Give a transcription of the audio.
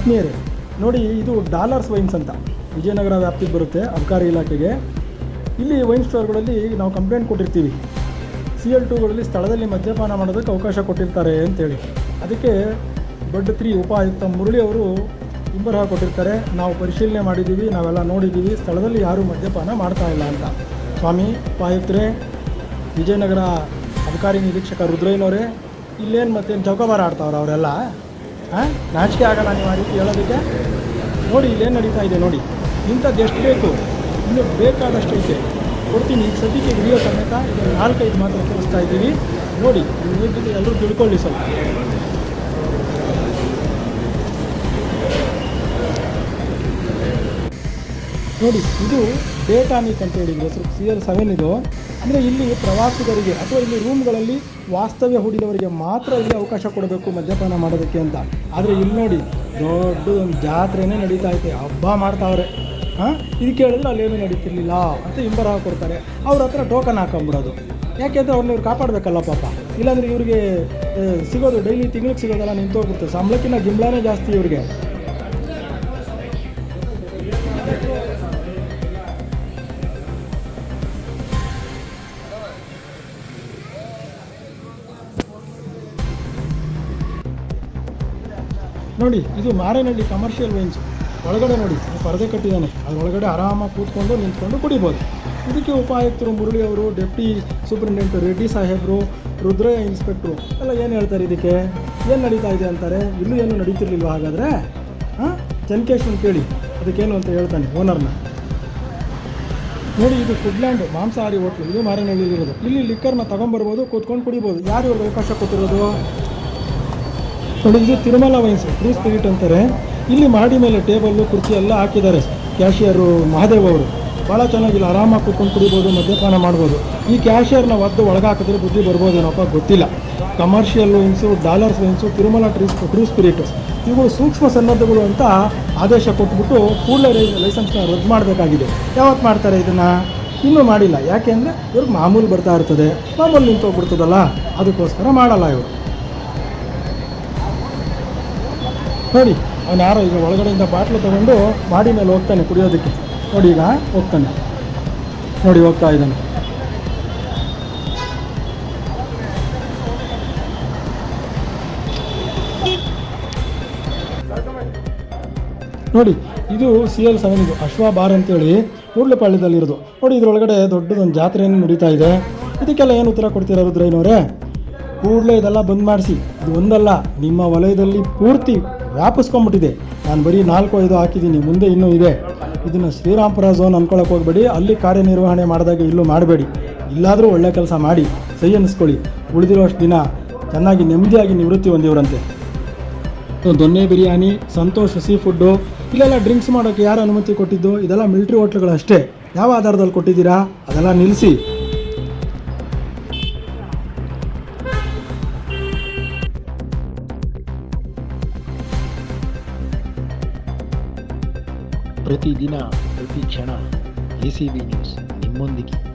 ಆತ್ಮೀಯರೇ ನೋಡಿ, ಇದು ಡಾಲರ್ಸ್ ವೈನ್ಸ್ ಅಂತ. ವಿಜಯನಗರ ವ್ಯಾಪ್ತಿಗೆ ಬರುತ್ತೆ ಅಬಕಾರಿ ಇಲಾಖೆಗೆ. ಇಲ್ಲಿ ವೈನ್ ಸ್ಟೋರ್ಗಳಲ್ಲಿ ನಾವು ಕಂಪ್ಲೇಂಟ್ ಕೊಟ್ಟಿರ್ತೀವಿ. ಸಿ ಎಲ್ ಟುಗಳಲ್ಲಿ ಸ್ಥಳದಲ್ಲಿ ಮದ್ಯಪಾನ ಮಾಡೋದಕ್ಕೆ ಅವಕಾಶ ಕೊಟ್ಟಿರ್ತಾರೆ ಅಂತೇಳಿ. ಅದಕ್ಕೆ ದೊಡ್ಡ ತ್ರೀ ಉಪಾಯುಕ್ತ ಮುರಳಿ ಅವರು ಇಂಬರಹ ಕೊಟ್ಟಿರ್ತಾರೆ. ನಾವು ಪರಿಶೀಲನೆ ಮಾಡಿದ್ದೀವಿ, ನಾವೆಲ್ಲ ನೋಡಿದ್ದೀವಿ, ಸ್ಥಳದಲ್ಲಿ ಯಾರೂ ಮದ್ಯಪಾನ ಮಾಡ್ತಾ ಇಲ್ಲ ಅಂತ. ಸ್ವಾಮಿ, ಉಪಾಯುಕ್ತರೇ, ವಿಜಯನಗರ ಅಬಕಾರಿ ನಿರೀಕ್ಷಕ ರುದ್ರಯ್ಯನವರೇ, ಇಲ್ಲೇನು ಮತ್ತೇನು ಚೌಕಬಾರ ಆಡ್ತಾವ್ರೆ ಅವರೆಲ್ಲ? ಹಾಂ? ನಾಚಿಕೆ ಆಗಲ್ಲ ನೀವು ಆ ರೀತಿ ಹೇಳೋದಕ್ಕೆ? ನೋಡಿ, ಇಲ್ಲೇನು ನಡೀತಾ ಇದೆ ನೋಡಿ. ಇಂಥದ್ದು ಎಷ್ಟು ಬೇಕು? ಇನ್ನೂ ಬೇಕಾದಷ್ಟು ಇದೆ ಕೊಡ್ತೀನಿ. ಈಗ ಸದ್ಯಕ್ಕೆ ವಿಡಿಯೋ ಸಮೇತ ನಾಲ್ಕೈದು ಮಾತ್ರ ತೋರಿಸ್ತಾ ಇದ್ದೀವಿ. ನೋಡಿ ಎಲ್ಲರೂ ತಿಳ್ಕೊಳ್ಳಿ ಸ್ವಲ್ಪ. ನೋಡಿ, ಇದು ಡೇಟಾನಿಕ್ ಅಂತ ಹೇಳಿದ್ರು ಹೆಸರು ಸಿ ಎಲ್ ಸೆವೆನ್ ಇದು. ಅಂದರೆ ಇಲ್ಲಿ ಪ್ರವಾಸಿಗರಿಗೆ ಅಥವಾ ಇಲ್ಲಿ ರೂಮ್ಗಳಲ್ಲಿ ವಾಸ್ತವ್ಯ ಹೂಡಿದವರಿಗೆ ಮಾತ್ರ ಇಲ್ಲಿ ಅವಕಾಶ ಕೊಡಬೇಕು ಮದ್ಯಪಾನ ಮಾಡೋದಕ್ಕೆ ಅಂತ. ಆದರೆ ಇಲ್ಲಿ ನೋಡಿ, ದೊಡ್ಡದೊಂದು ಜಾತ್ರೆನೇ ನಡೀತಾ ಐತೆ. ಹಬ್ಬ ಮಾಡ್ತಾವ್ರೆ. ಹಾಂ? ಇದು ಕೇಳಿದ್ರೆ ಅಲ್ಲೇನು ನಡೀತಿರ್ಲಿಲ್ಲ ಅಂತ ಹಿಂಬರ ಕೊಡ್ತಾರೆ. ಅವ್ರ ಹತ್ರ ಟೋಕನ್ ಹಾಕೊಂಬಿಡೋದು ಯಾಕೆಂದರೆ ಅವ್ರನ್ನ ಇವ್ರು ಕಾಪಾಡಬೇಕಲ್ಲ ಪಾಪ. ಇಲ್ಲಾಂದರೆ ಇವರಿಗೆ ಸಿಗೋದು ಡೈಲಿ ತಿಂಗಳಿಗೆ ಸಿಗೋದಲ್ಲ ನಿಂತೋಗ್ಬಿಡ್ತು ಸಂಬಳಕ್ಕಿಂತ ಗಿಂಬಳನೇ ಜಾಸ್ತಿ ಇವ್ರಿಗೆ. ನೋಡಿ, ಇದು ಮಾರೇನಹಳ್ಳಿ ಕಮರ್ಷಿಯಲ್ ವೈನ್ಸ್ ಒಳಗಡೆ ನೋಡಿ ಪರದೆ ಕಟ್ಟಿದ್ದಾನೆ. ಅದರೊಳಗಡೆ ಆರಾಮಾಗಿ ಕೂತ್ಕೊಂಡು ನಿಂತ್ಕೊಂಡು ಕುಡಿಬೋದು. ಇದಕ್ಕೆ ಉಪಾಯುಕ್ತರು ಮುರಳಿ ಅವರು, ಡೆಪ್ಟಿ ಸೂಪರಿಂಟೆಂಡೆಂಟ್ ರೆಡ್ಡಿ ಸಾಹೇಬರು, ರುದ್ರಯ್ಯ ಇನ್ಸ್ಪೆಕ್ಟ್ರು ಎಲ್ಲ ಏನು ಹೇಳ್ತಾರೆ ಇದಕ್ಕೆ? ಏನು ನಡೀತಾ ಇದೆ ಅಂತಾರೆ? ಇಲ್ಲೂ ಏನು ನಡೀತಿರ್ಲಿಲ್ವ ಹಾಗಾದರೆ? ಹಾಂ? ಚೆನ್ಕೇಶ್ವನ್ ಕೇಳಿ. ಅದಕ್ಕೇನು ಅಂತ ಹೇಳ್ತಾನೆ ಓನರ್ನ. ನೋಡಿ, ಇದು ಫುಡ್ಲ್ಯಾಂಡ್ ಮಾಂಸಾಹಾರಿ ಹೋಟ್ಲು. ಇದು ಮಾರೇನಹಳ್ಳಿಲಿರೋದು ಇಲ್ಲಿ ಲಿಕ್ಕರ್ನ ತಗೊಂಬರ್ಬೋದು ಕೂತ್ಕೊಂಡು ಕುಡಿಬೋದು. ಯಾರು ಇವ್ರಿಗೆ ಅವಕಾಶ ಕೊಟ್ಟಿರೋದು? ಇದು ತಿರುಮಲ ವೈನ್ಸ್ ಫ್ರೀ ಸ್ಪಿರಿಟ್ ಅಂತಾರೆ. ಇಲ್ಲಿ ಮಾಡಿ ಮೇಲೆ ಟೇಬಲ್ಲು ಕುರ್ಚಿ ಎಲ್ಲ ಹಾಕಿದ್ದಾರೆ. ಕ್ಯಾಶಿಯರು ಮಹಾದೇವ್ ಅವರು. ಭಾಳ ಚೆನ್ನಾಗಿಲ್ಲ. ಆರಾಮಾಗಿ ಕೂತ್ಕೊಂಡು ಕುಡಿಬೋದು, ಮದ್ಯಪಾನ ಮಾಡ್ಬೋದು. ಈ ಕ್ಯಾಶಿಯರ್ನ ಒದ್ದು ಒಳಗೆ ಹಾಕಿದ್ರೆ ಬುದ್ಧಿ ಬರ್ಬೋದೇನಪ್ಪ ಗೊತ್ತಿಲ್ಲ. Commercial wines dollars wines Tirumala trees true spirit ಇವುಗಳು ಸೂಕ್ಷ್ಮ ಸನ್ನದ್ಧಗಳು ಅಂತ ಆದೇಶ ಕೊಟ್ಬಿಟ್ಟು ಕೂಡಲೇ ಲೈಸೆನ್ಸ್ನ ರದ್ದು ಮಾಡಬೇಕಾಗಿದೆ. ಯಾವತ್ತು ಮಾಡ್ತಾರೆ ಇದನ್ನು? ಇನ್ನೂ ಮಾಡಿಲ್ಲ. ಯಾಕೆ ಅಂದರೆ ಇವ್ರಿಗೆ ಮಾಮೂಲು ಬರ್ತಾ ಇರ್ತದೆ. ಮಾಮೂಲು ನಿಂತೋಗ್ಬಿಡ್ತದಲ್ಲ. ಅದಕ್ಕೋಸ್ಕರ ಮಾಡಲ್ಲ ಇವರು. ನೋಡಿ, ಅವನು ಯಾರೋ ಈಗ ಒಳಗಡೆಯಿಂದ ಬಾಟ್ಲು ತಗೊಂಡು ಮಾಡಿ ಮೇಲೆ ಹೋಗ್ತಾನೆ ಕುಡಿಯೋದಕ್ಕೆ. ನೋಡಿ ಈಗ ಹೋಗ್ತಾನೆ. ನೋಡಿ ಹೋಗ್ತಾ ಇದ್ದಾನೆ. ನೋಡಿ, ಇದು ಸಿ ಎಲ್ ಸೆವೆನ್ ಇದು ಅಶ್ವ ಬಾರ್ ಅಂತೇಳಿ ಮೂಡ್ಲಪಾಳ್ಯದಲ್ಲಿರೋದು ನೋಡಿ ಇದರೊಳಗಡೆ ದೊಡ್ಡದೊಂದು ಜಾತ್ರೆಯನ್ನು ನಡೀತಾ ಇದೆ. ಇದಕ್ಕೆಲ್ಲ ಏನು ಉತ್ತರ ಕೊಡ್ತೀರಾ ರುದ್ರಯ್ಯನವರೇ? ಕೂಡಲೇ ಇದೆಲ್ಲ ಬಂದ್ ಮಾಡಿಸಿ. ಇದು ಒಂದಲ್ಲ, ನಿಮ್ಮ ವಲಯದಲ್ಲಿ ಪೂರ್ತಿ ವ್ಯಾಪಿಸ್ಕೊಂಡ್ಬಿಟ್ಟಿದೆ. ನಾನು ಬರೀ ನಾಲ್ಕು, ಐದು ಹಾಕಿದ್ದೀನಿ, ಮುಂದೆ ಇನ್ನೂ ಇದೆ. ಇದನ್ನು ಶ್ರೀರಾಮ್ಪುರ ಝೋನ್ ಅಂದ್ಕೊಳಕ್ಕೆ ಹೋಗಬೇಡಿ, ಅಲ್ಲಿ ಕಾರ್ಯನಿರ್ವಹಣೆ ಮಾಡಿದಾಗ ಇಲ್ಲೂ ಮಾಡಬೇಡಿ. ಇಲ್ಲಾದರೂ ಒಳ್ಳೆ ಕೆಲಸ ಮಾಡಿ, ಸಹಿ ಅನ್ನಿಸ್ಕೊಳ್ಳಿ ಉಳಿದಿರೋಷ್ಟು ದಿನ ಚೆನ್ನಾಗಿ ನೆಮ್ಮದಿಯಾಗಿ ನಿವೃತ್ತಿ ಹೊಂದಿವ್ರಂತೆ. ದೊನ್ನೆ ಬಿರಿಯಾನಿ, ಸಂತೋಷ್ ಸೀ ಫುಡ್ಡು ಇಲ್ಲೆಲ್ಲ ಡ್ರಿಂಕ್ಸ್ ಮಾಡೋಕ್ಕೆ ಯಾರು ಅನುಮತಿ ಕೊಟ್ಟಿದ್ದು? ಇದೆಲ್ಲ ಮಿಲ್ಟ್ರಿ ಹೋಟ್ಲುಗಳು ಅಷ್ಟೇ ಯಾವ ಆಧಾರದಲ್ಲಿ ಕೊಟ್ಟಿದ್ದೀರಾ? ಅದೆಲ್ಲ ನಿಲ್ಲಿಸಿ ಪ್ರತಿದಿನ ಪ್ರತಿ ಕ್ಷಣ ಎ ಸಿ ಬಿ ನ್ಯೂಸ್ ನಿಮ್ಮೊಂದಿಗೆ.